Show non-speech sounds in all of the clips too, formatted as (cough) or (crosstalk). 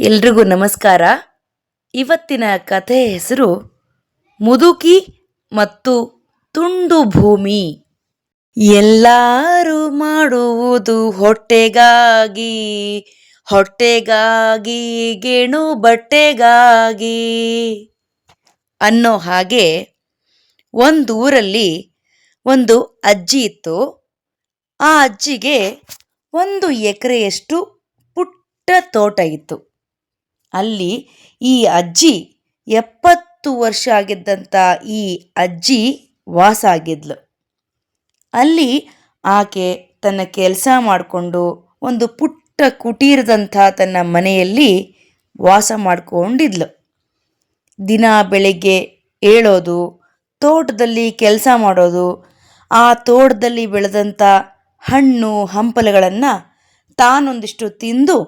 ಎಲ್ರಿಗೂ ನಮಸ್ಕಾರ. ಇವತ್ತಿನ ಕಥೆ ಹೆಸರು ಮುದುಕಿ ಮತ್ತು ತುಂಡು ಭೂಮಿ. ಎಲ್ಲರೂ ಮಾಡುವುದು ಹೊಟ್ಟೆಗಾಗಿ ಹೊಟ್ಟೆಗಾಗಿ ಗೇಣು ಬಟ್ಟೆಗಾಗಿ ಅನ್ನೋ ಹಾಗೆ ಒಂದೂರಲ್ಲಿ ಒಂದು ಅಜ್ಜಿ ಇತ್ತು. ಆ ಅಜ್ಜಿಗೆ ಒಂದು ಎಕರೆಯಷ್ಟು ಪುಟ್ಟ ತೋಟ ಇತ್ತು. ಅಲ್ಲಿ ಈ ಅಜ್ಜಿ ಎಪ್ಪತ್ತು ವರ್ಷ ಆಗಿದ್ದಂಥ ಈ ಅಜ್ಜಿ ವಾಸ ಆಗಿದ್ಲು ಅಲ್ಲಿ ಆಕೆ ತನ್ನ ಕೆಲಸ ಮಾಡಿಕೊಂಡು ಒಂದು ಪುಟ್ಟ ಕುಟೀರದಂಥ ತನ್ನ ಮನೆಯಲ್ಲಿ ವಾಸ ಮಾಡಿಕೊಂಡಿದ್ಲು. ದಿನ ಬೆಳಿಗ್ಗೆ ಏಳೋದು, ತೋಟದಲ್ಲಿ ಕೆಲಸ ಮಾಡೋದು, ಆ ತೋಟದಲ್ಲಿ ಬೆಳೆದಂಥ ಹಣ್ಣು ಹಂಪಲುಗಳನ್ನು ತಾನೊಂದಿಷ್ಟು ತಿಂದು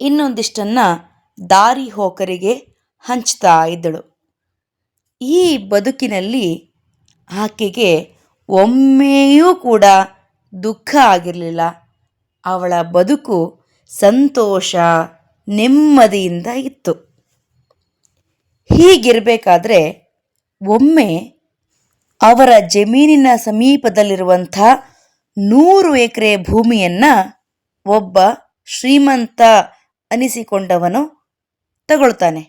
ಇನ್ನೊಂದಿಷ್ಟನ್ನು ದಾರಿ ಹೋಕರಿಗೆ ಹಂಚ್ತಾ ಇದ್ದಳು. ಈ ಬದುಕಿನಲ್ಲಿ ಆಕೆಗೆ ಒಮ್ಮೆಯೂ ಕೂಡ ದುಃಖ ಆಗಿರಲಿಲ್ಲ. ಅವಳ ಬದುಕು ಸಂತೋಷ, ನೆಮ್ಮದಿಯಿಂದ ಇತ್ತು. ಹೀಗಿರಬೇಕಾದ್ರೆ ಒಮ್ಮೆ ಅವರ ಜಮೀನಿನ ಸಮೀಪದಲ್ಲಿರುವಂಥ ನೂರು ಎಕರೆ ಭೂಮಿಯನ್ನು ಒಬ್ಬ ಶ್ರೀಮಂತ ಅನಿಸಿಕೊಂಡವನು ತಗೊಳ್ತಾನೆ.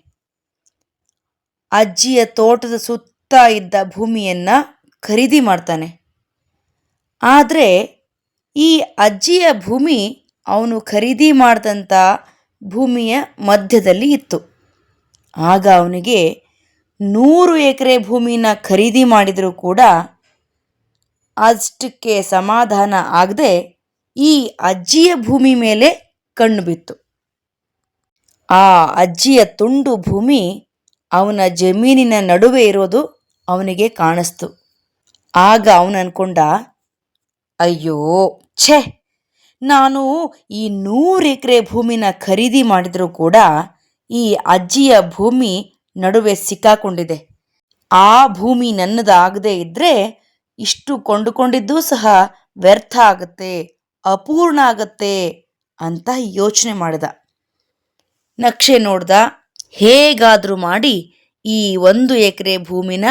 ಅಜ್ಜಿಯ ತೋಟದ ಸುತ್ತ ಇದ್ದ ಭೂಮಿಯನ್ನು ಖರೀದಿ ಮಾಡ್ತಾನೆ. ಆದರೆ ಈ ಅಜ್ಜಿಯ ಭೂಮಿ ಅವನು ಖರೀದಿ ಮಾಡಿದಂಥ ಭೂಮಿಯ ಮಧ್ಯದಲ್ಲಿ ಇತ್ತು. ಆಗ ಅವನಿಗೆ ನೂರು ಎಕರೆ ಭೂಮಿನ ಖರೀದಿ ಮಾಡಿದರೂ ಕೂಡ ಅಷ್ಟಕ್ಕೆ ಸಮಾಧಾನ ಆಗದೆ ಈ ಅಜ್ಜಿಯ ಭೂಮಿ ಮೇಲೆ ಕಣ್ಣು ಬಿತ್ತು. ಆ ಅಜ್ಜಿಯ ತುಂಡು ಭೂಮಿ ಅವನ ಜಮೀನಿನ ನಡುವೆ ಇರೋದು ಅವನಿಗೆ ಕಾಣಿಸ್ತು. ಆಗ ಅವನು ಅಯ್ಯೋ, ಛೆ! ನಾನು ಈ ನೂರು ಎಕರೆ ಭೂಮಿನ ಖರೀದಿ ಮಾಡಿದರೂ ಕೂಡ ಈ ಅಜ್ಜಿಯ ಭೂಮಿ ನಡುವೆ ಸಿಕ್ಕಾಕೊಂಡಿದೆ. ಆ ಭೂಮಿ ನನ್ನದಾಗದೇ ಇದ್ದರೆ ಇಷ್ಟು ಕೊಂಡುಕೊಂಡಿದ್ದೂ ಸಹ ವ್ಯರ್ಥ ಆಗುತ್ತೆ, ಅಪೂರ್ಣ ಆಗತ್ತೆ ಅಂತ ಯೋಚನೆ ಮಾಡಿದ. ನಕ್ಷೆ ನೋಡ್ದ ಹೇಗಾದರೂ ಮಾಡಿ ಈ ಒಂದು ಎಕರೆ ಭೂಮಿನ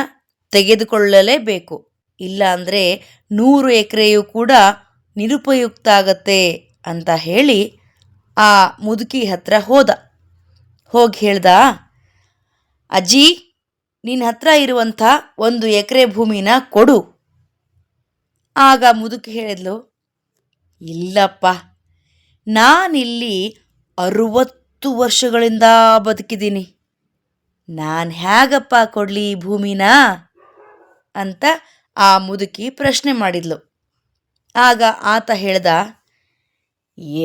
ತೆಗೆದುಕೊಳ್ಳಲೇಬೇಕು. ಇಲ್ಲ ಅಂದರೆ ನೂರು ಎಕರೆಯೂ ಕೂಡ ನಿರುಪಯುಕ್ತ ಆಗತ್ತೆ ಅಂತ ಹೇಳಿ ಆ ಮುದುಕಿ ಹತ್ರ ಹೋದ. ಹೋಗಿ ಹೇಳ್ದ, ಅಜ್ಜಿ ನಿನ್ನ ಹತ್ರ ಇರುವಂಥ ಒಂದು ಎಕರೆ ಭೂಮಿನ ಕೊಡು. ಆಗ ಮುದುಕಿ ಹೇಳಿದ್ಲು, ಇಲ್ಲಪ್ಪ, ನಾನಿಲ್ಲಿ ಅರುವತ್ತು ವರ್ಷಗಳಿಂದ ಬದುಕಿದ್ದೀನಿ. ನಾನು ಹೇಗಪ್ಪ ಕೊಡಲಿ ಭೂಮಿನ? ಅಂತ ಆ ಮುದುಕಿ ಪ್ರಶ್ನೆ ಮಾಡಿದ್ಲು. ಆಗ ಆತ ಹೇಳ್ದ,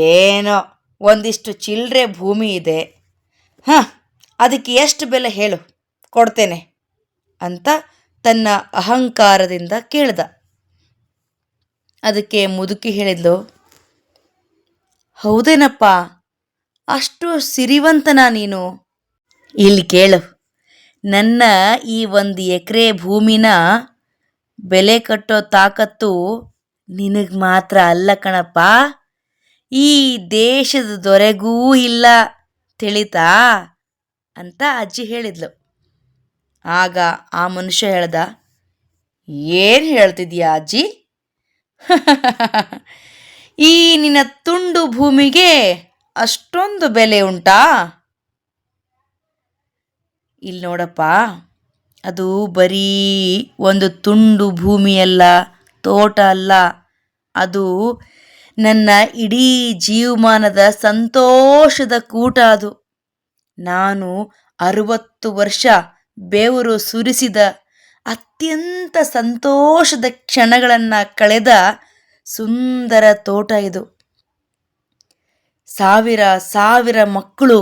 ಏನೋ ಒಂದಿಷ್ಟು ಚಿಲ್ಲರೆ ಭೂಮಿ ಇದೆ. ಹಾಂ, ಅದಕ್ಕೆ ಎಷ್ಟು ಬೆಲೆ ಹೇಳು, ಕೊಡ್ತೇನೆ ಅಂತ ತನ್ನ ಅಹಂಕಾರದಿಂದ ಕೇಳ್ದ. ಅದಕ್ಕೆ ಮುದುಕಿ ಹೇಳಿದ್ಲು, ಹೌದೇನಪ್ಪ ಅಷ್ಟು ಸಿರಿವಂತನ ನೀನು. ಇಲ್ಲಿ ಕೇಳು. ನನ್ನ ಈ ಒಂದು ಎಕರೆ ಭೂಮಿನ ಬೆಲೆ ಕಟ್ಟೋ ತಾಕತ್ತು ನಿನಗೆ ಮಾತ್ರ ಅಲ್ಲ ಕಣಪ್ಪ. ಈ ದೇಶದ ದೊರೆಗೂ ಇಲ್ಲ ತಿಳಿತಾ ಅಂತ ಅಜ್ಜಿ ಹೇಳಿದ್ಲು. ಆಗ ಆ ಮನುಷ್ಯ ಹೇಳ್ದ ಏನು ಹೇಳ್ತಿದ್ಯಾ ಅಜ್ಜಿ? (laughs) ಈ ನಿನ್ನ ತುಂಡು ಭೂಮಿಗೆ ಅಷ್ಟೊಂದು ಬೆಲೆ ಉಂಟಾ? ಇಲ್ಲಿ ನೋಡಪ್ಪ, ಅದು ಬರೀ ಒಂದು ತುಂಡು ಭೂಮಿಯಲ್ಲ, ತೋಟ ಅಲ್ಲ. ಅದು ನನ್ನ ಇಡೀ ಜೀವಮಾನದ ಸಂತೋಷದ ಕೂಟ ಅದು. ನಾನು ಅರುವತ್ತು ವರ್ಷ ಬೇವರು ಸುರಿಸಿದ ಅತ್ಯಂತ ಸಂತೋಷದ ಕ್ಷಣಗಳನ್ನು ಕಳೆದ ಸುಂದರ ತೋಟ ಇದು. ಸಾವಿರ ಸಾವಿರ ಮಕ್ಕಳು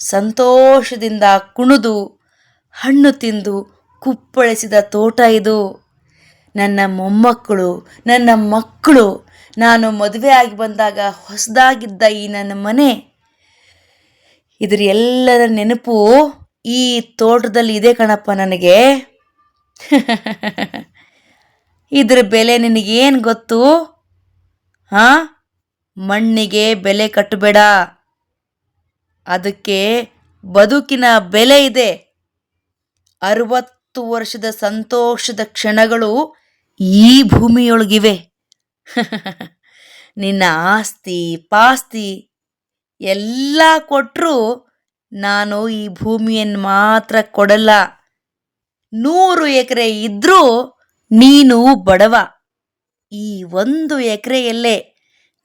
ಸಂತೋಷದಿಂದ ಕುಣಿದು, ಹಣ್ಣು ತಿಂದು ಕುಪ್ಪಳಿಸಿದ ತೋಟ ಇದು. ನನ್ನ ಮೊಮ್ಮಕ್ಕಳು, ನನ್ನ ಮಕ್ಕಳು, ನಾನು ಮದುವೆ ಆಗಿ ಬಂದಾಗ ಹೊಸದಾಗಿದ್ದ ಈ ನನ್ನ ಮನೆ. ಇದ್ರ ಎಲ್ಲರ ನೆನಪು ಈ ತೋಟದಲ್ಲಿ ಇದೆ ಕಣಪ್ಪ ನನಗೆ. (laughs) ಇದ್ರ ಬೆಲೆ ನಿನಗೇನು ಗೊತ್ತು? ಹಾಂ ಮಣ್ಣಿಗೆ ಬೆಲೆ ಕಟ್ಟಬೇಡ. ಅದಕ್ಕೆ ಬದುಕಿನ ಬೆಲೆ ಇದೆ. ಅರವತ್ತು ವರ್ಷದ ಸಂತೋಷದ ಕ್ಷಣಗಳು ಈ ಭೂಮಿಯೊಳಗಿವೆ. (laughs) ನಿನ್ನ ಆಸ್ತಿ, ಪಾಸ್ತಿ ಎಲ್ಲ ಕೊಟ್ಟರೂ ನಾನು ಈ ಭೂಮಿಯನ್ನು ಮಾತ್ರ ಕೊಡಲ್ಲ. ನೂರು ಎಕರೆ ಇದ್ದರೂ ನೀನು ಬಡವ. ಈ ಒಂದು ಎಕರೆಯಲ್ಲೇ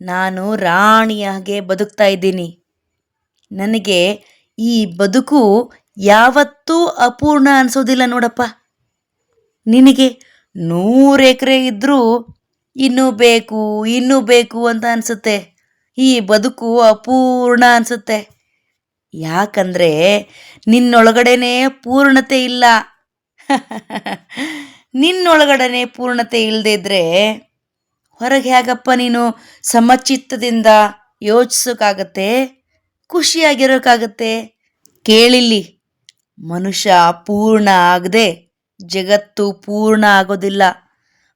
ನಾನು ರಾಣಿಯಾಗೆ ಬದುಕ್ತಾ ಇದ್ದೀನಿ. ನನಗೆ ಈ ಬದುಕು ಯಾವತ್ತೂ ಅಪೂರ್ಣ ಅನಿಸೋದಿಲ್ಲ ನೋಡಪ್ಪ. ನಿನಗೆ ನೂರು ಎಕರೆ ಇದ್ದರೂ ಇನ್ನೂ ಬೇಕು ಇನ್ನೂ ಬೇಕು ಅಂತ ಅನಿಸುತ್ತೆ. ಈ ಬದುಕು ಅಪೂರ್ಣ ಅನಿಸುತ್ತೆ. ಯಾಕಂದರೆ ನಿನ್ನೊಳಗಡೆನೇ ಪೂರ್ಣತೆ ಇಲ್ಲ. (laughs) ನಿನ್ನೊಳಗಡೆನೆ ಪೂರ್ಣತೆ ಇಲ್ಲದೇ ಇದ್ದರೆ ಹೊರಗೆ ಹೇಗಪ್ಪ ನೀನು ಸಮಚಿತ್ತದಿಂದ ಯೋಚಿಸೋಕ್ಕಾಗತ್ತೆ ಖುಷಿಯಾಗಿರೋಕ್ಕಾಗತ್ತೆ ಕೇಳಿಲ್ಲಿ. ಮನುಷ್ಯ ಪೂರ್ಣ ಆಗದೆ ಜಗತ್ತು ಪೂರ್ಣ ಆಗೋದಿಲ್ಲ.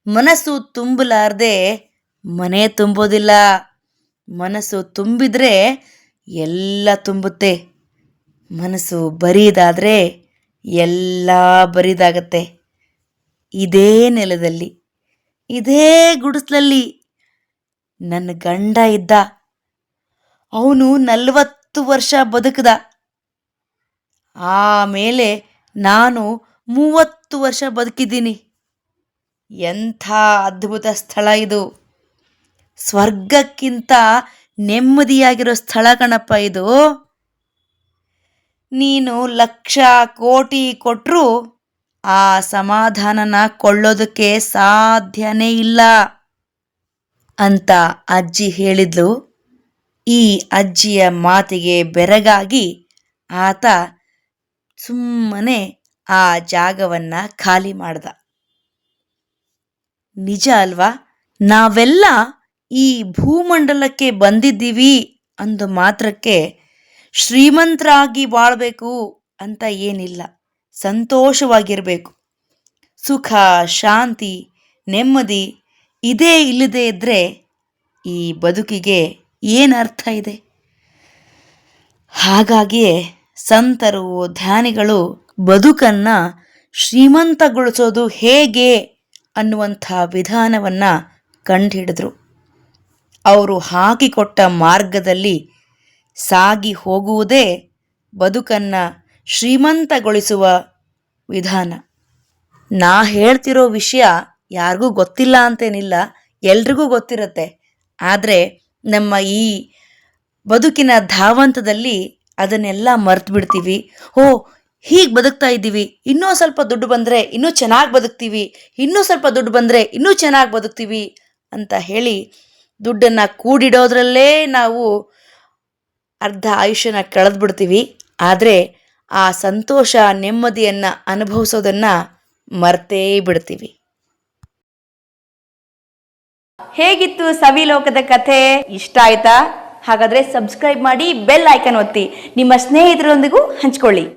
ಮನಸ್ಸು ತುಂಬಲಾರದೆ ಮನೆ ತುಂಬೋದಿಲ್ಲ. ಮನಸ್ಸು ತುಂಬಿದರೆ ಎಲ್ಲ ತುಂಬುತ್ತೆ. ಮನಸ್ಸು ಬರೀದಾದರೆ ಎಲ್ಲ ಬರಿದಾಗತ್ತೆ. ಇದೇ ನೆಲದಲ್ಲಿ. ಇದೇ ಗುಡಿಸ್ಲಲ್ಲಿ ನನ್ನ ಗಂಡ ಇದ್ದ. ಅವನು ನಲವತ್ತು ವರ್ಷ ಬದುಕದ. ಆಮೇಲೆ ನಾನು ಮೂವತ್ತು ವರ್ಷ ಬದುಕಿದ್ದೀನಿ. ಎಂಥ ಅದ್ಭುತ ಸ್ಥಳ ಇದು. ಸ್ವರ್ಗಕ್ಕಿಂತ ನೆಮ್ಮದಿಯಾಗಿರೋ ಸ್ಥಳ ಕಣಪ್ಪ ಇದು. ನೀನು ಲಕ್ಷ ಕೋಟಿ ಕೊಟ್ಟರು ಆ ಸಮಾಧಾನನ ಕೊಳ್ಳೋದಕ್ಕೆ ಸಾಧ್ಯನೇ ಇಲ್ಲ ಅಂತ ಅಜ್ಜಿ ಹೇಳಿದ್ಲು. ಈ ಅಜ್ಜಿಯ ಮಾತಿಗೆ ಬೆರಗಾಗಿ ಆತ ಸುಮ್ಮನೆ ಆ ಜಾಗವನ್ನ ಖಾಲಿ ಮಾಡ್ದ. ನಿಜ ಅಲ್ವಾ? ನಾವೆಲ್ಲ ಈ ಭೂಮಂಡಲಕ್ಕೆ ಬಂದಿದ್ದೀವಿ ಅಂದು ಮಾತ್ರಕ್ಕೆ ಶ್ರೀಮಂತರಾಗಿ ಬಾಳಬೇಕು ಅಂತ ಏನಿಲ್ಲ. ಸಂತೋಷವಾಗಿರಬೇಕು. ಸುಖ, ಶಾಂತಿ, ನೆಮ್ಮದಿ ಇದೇ ಇಲ್ಲದೆ ಇದ್ದರೆ ಈ ಬದುಕಿಗೆ ಏನು ಅರ್ಥ ಇದೆ? ಹಾಗಾಗಿಯೇ ಸಂತರು, ಧ್ಯಾನಿಗಳು ಬದುಕನ್ನು ಶ್ರೀಮಂತಗೊಳಿಸೋದು ಹೇಗೆ ಅನ್ನುವಂಥ ವಿಧಾನವನ್ನು ಕಂಡುಹಿಡಿದ್ರು. ಅವರು ಹಾಕಿಕೊಟ್ಟ ಮಾರ್ಗದಲ್ಲಿ ಸಾಗಿ ಹೋಗುವುದೇ ಬದುಕನ್ನು ಶ್ರೀಮಂತಗೊಳಿಸುವ ವಿಧಾನ. ನಾ ಹೇಳ್ತಿರೋ ವಿಷಯ ಯಾರಿಗೂ ಗೊತ್ತಿಲ್ಲ ಅಂತೇನಿಲ್ಲ, ಎಲ್ರಿಗೂ ಗೊತ್ತಿರುತ್ತೆ. ಆದರೆ ನಮ್ಮ ಈ ಬದುಕಿನ ಧಾವಂತದಲ್ಲಿ ಅದನ್ನೆಲ್ಲ ಮರ್ತು ಬಿಡ್ತೀವಿ ಓ, ಹೀಗೆ ಬದುಕ್ತಾ ಇದ್ದೀವಿ. ಇನ್ನೂ ಸ್ವಲ್ಪ ದುಡ್ಡು ಬಂದರೆ ಇನ್ನೂ ಚೆನ್ನಾಗಿ ಬದುಕ್ತೀವಿ. ಇನ್ನೂ ಸ್ವಲ್ಪ ದುಡ್ಡು ಬಂದರೆ ಇನ್ನೂ ಚೆನ್ನಾಗಿ ಬದುಕ್ತೀವಿ ಅಂತ ಹೇಳಿ ದುಡ್ಡನ್ನು ಕೂಡಿಡೋದ್ರಲ್ಲೇ ನಾವು ಅರ್ಧ ಆಯುಷ್ಯನ ಕಳೆದ್ಬಿಡ್ತೀವಿ. ಆದರೆ ಆ ಸಂತೋಷ, ನೆಮ್ಮದಿಯನ್ನು ಅನುಭವಿಸೋದನ್ನು ಮರ್ತೇ ಬಿಡ್ತೀವಿ. ಹೇಗಿತ್ತು ಸವಿಲೋಕದ ಕಥೆ? ಇಷ್ಟ ಆಯ್ತಾ? ಹಾಗಾದ್ರೆ ಸಬ್ಸ್ಕ್ರೈಬ್ ಮಾಡಿ ಬೆಲ್ ಐಕನ್ ಒತ್ತಿ. ನಿಮ್ಮ ಸ್ನೇಹಿತರೊಂದಿಗೂ ಹಂಚ್ಕೊಳ್ಳಿ.